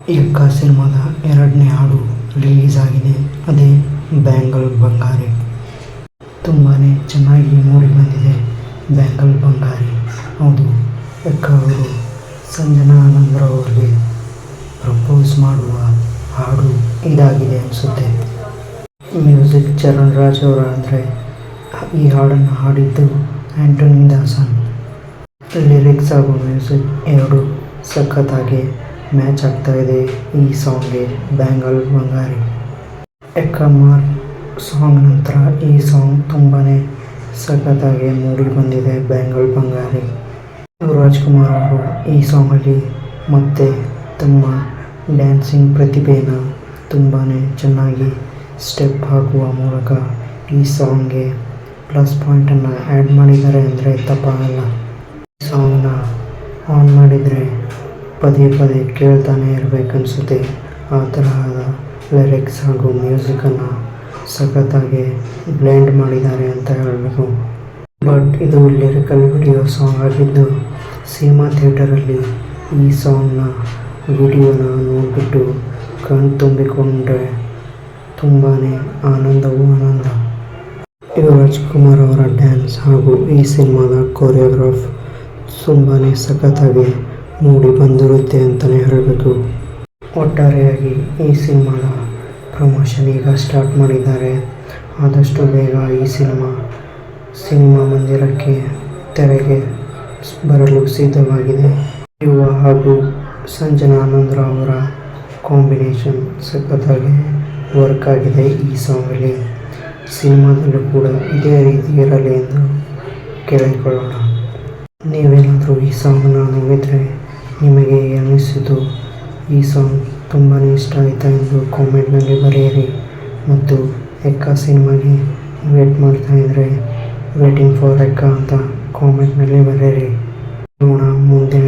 ಎಕ್ಕ ಸಿನಿಮಾದ ಎರಡನೇ ಹಾಡು ರಿಲೀಸ್ ಆಗಿದೆ ಅದೇ ಬ್ಯಾಂಗಲ್ ಬಂಗಾರಿ. ತುಂಬಾ ಚೆನ್ನಾಗಿ ಮೂಡಿ ಬಂದಿದೆ ಬ್ಯಾಂಗಲ್ ಬಂಗಾರಿ. ಹೌದು ಎಕ್ಕ ಅವರು ಸಂಜನಾ ಆನಂದರವರಿಗೆ ಪ್ರಪೋಸ್ ಮಾಡುವ ಹಾಡು ಇದಾಗಿದೆ ಅನಿಸುತ್ತೆ. ಮ್ಯೂಸಿಕ್ ಚರಣ್ ರಾಜ್ ಅವರ ಅಂದರೆ ಈ ಹಾಡನ್ನು ಹಾಡಿದ್ದು ಆ್ಯಂಟೋನಿ ದಾಸನ್. ಲಿರಿಕ್ಸ್ ಹಾಗೂ ಮ್ಯೂಸಿಕ್ ಎರಡು ಸಖತ್ತಾಗಿ ಮ್ಯಾಚ್ ಆಗ್ತಾ ಇದೆ ಈ ಸಾಂಗ್ಗೆ ಬ್ಯಾಂಗಲ್ ಬಂಗಾರಿ. ಎಕ್ಕಮಾರ್ ಸಾಂಗ್ ನಂತರ ಈ ಸಾಂಗ್ ತುಂಬಾ ಸಖತ್ತಾಗಿ ಮೂಡಿ ಬಂದಿದೆ ಬ್ಯಾಂಗಲ್ ಬಂಗಾರಿ. ರಾಜ್ಕುಮಾರ್ ಅವರು ಈ ಸಾಂಗಲ್ಲಿ ಮತ್ತೆ ತಮ್ಮ ಡ್ಯಾನ್ಸಿಂಗ್ ಪ್ರತಿಭೆಯನ್ನು ತುಂಬಾ ಚೆನ್ನಾಗಿ ಸ್ಟೆಪ್ ಹಾಕುವ ಮೂಲಕ ಈ ಸಾಂಗ್ಗೆ ಪ್ಲಸ್ ಪಾಯಿಂಟನ್ನು ಆ್ಯಡ್ ಮಾಡಿದ್ದಾರೆ ಅಂದರೆ ತಪ್ಪಾಗಲ್ಲ. ಸಾಂಗ್ನ ಆನ್ ಮಾಡಿದರೆ ಪದೇ ಪದೇ ಕೇಳ್ತಾನೆ ಇರಬೇಕನ್ಸುತ್ತೆ. ಆ ತರಹದ ಲಿರಿಕ್ಸ್ ಹಾಗೂ ಮ್ಯೂಸಿಕನ್ನು ಸಖತ್ತಾಗಿ ಬ್ಲೆಂಡ್ ಮಾಡಿದ್ದಾರೆ ಅಂತ ಹೇಳಬೇಕು. ಬಟ್ ಇದು ಲಿರಿಕಲ್ ವಿಡಿಯೋ ಸಾಂಗ್ ಆಗಿದ್ದು ಸಿನಿಮಾ ಥಿಯೇಟರಲ್ಲಿ ಈ ಸಾಂಗ್ನ ವಿಡಿಯೋನ ನೋಡಿಬಿಟ್ಟು ಕಣ್ ತುಂಬಿಕೊಂಡ್ರೆ ತುಂಬಾ ಆನಂದವೂ ಆನಂದ. ಇದು ರಾಜ್ಕುಮಾರ್ ಅವರ ಡ್ಯಾನ್ಸ್ ಹಾಗೂ ಈ ಸಿನಿಮಾದ ಕೊರಿಯೋಗ್ರಾಫ್ ತುಂಬಾ ಸಖತ್ತಾಗಿ ಮೂಡಿ ಬಂದಿರುತ್ತೆ ಅಂತಲೇ ಹೇಳಬೇಕು. ಒಟ್ಟಾರೆಯಾಗಿ ಈ ಸಿನಿಮಾದ ಪ್ರಮೋಷನ್ ಈಗ ಸ್ಟಾರ್ಟ್ ಮಾಡಿದ್ದಾರೆ. ಆದಷ್ಟು ಬೇಗ ಈ ಸಿನಿಮಾ ಸಿನಿಮಾ ಮಂದಿರಕ್ಕೆ ತೆರೆಗೆ ಬರಲು ಸಿದ್ಧವಾಗಿದೆ. ಯುವ ಹಾಗೂ ಸಂಜನಾ ಆನಂದರಾವ್ ಅವರ ಕಾಂಬಿನೇಷನ್ ಸಖತ್ತಾಗಿ ವರ್ಕ್ ಆಗಿದೆ ಈ ಸಾಂಗಲ್ಲಿ. ಸಿನಿಮಾದಲ್ಲೂ ಕೂಡ ಇದೇ ರೀತಿ ಇರಲಿ ಎಂದು ಕೇಳಿಕೊಳ್ಳೋಣ. ನೀವೇನಾದರೂ ಈ ಸಾಂಗನ್ನು ನೋಡಿದರೆ ನಿಮಗೆ ಅನಿಸಿತು ಈ ಸಾಂಗ್ ತುಂಬಾ ಇಷ್ಟ ಆಯಿತಾ ಎಂದು ಕಾಮೆಂಟ್ನಲ್ಲಿ ಬರೆಯಿರಿ. ಮತ್ತು ಎಕ್ಕ ಸಿನಿಮಾಗೆ ವೇಟ್ ಮಾಡ್ತಾ ಇದ್ದರೆ ವೇಟಿಂಗ್ ಫಾರ್ ಎಕ್ಕ ಅಂತ ಕಾಮೆಂಟ್ನಲ್ಲಿ ಬರೆಯಿರಿ. ನೋಡೋಣ ಮುಂದಿನ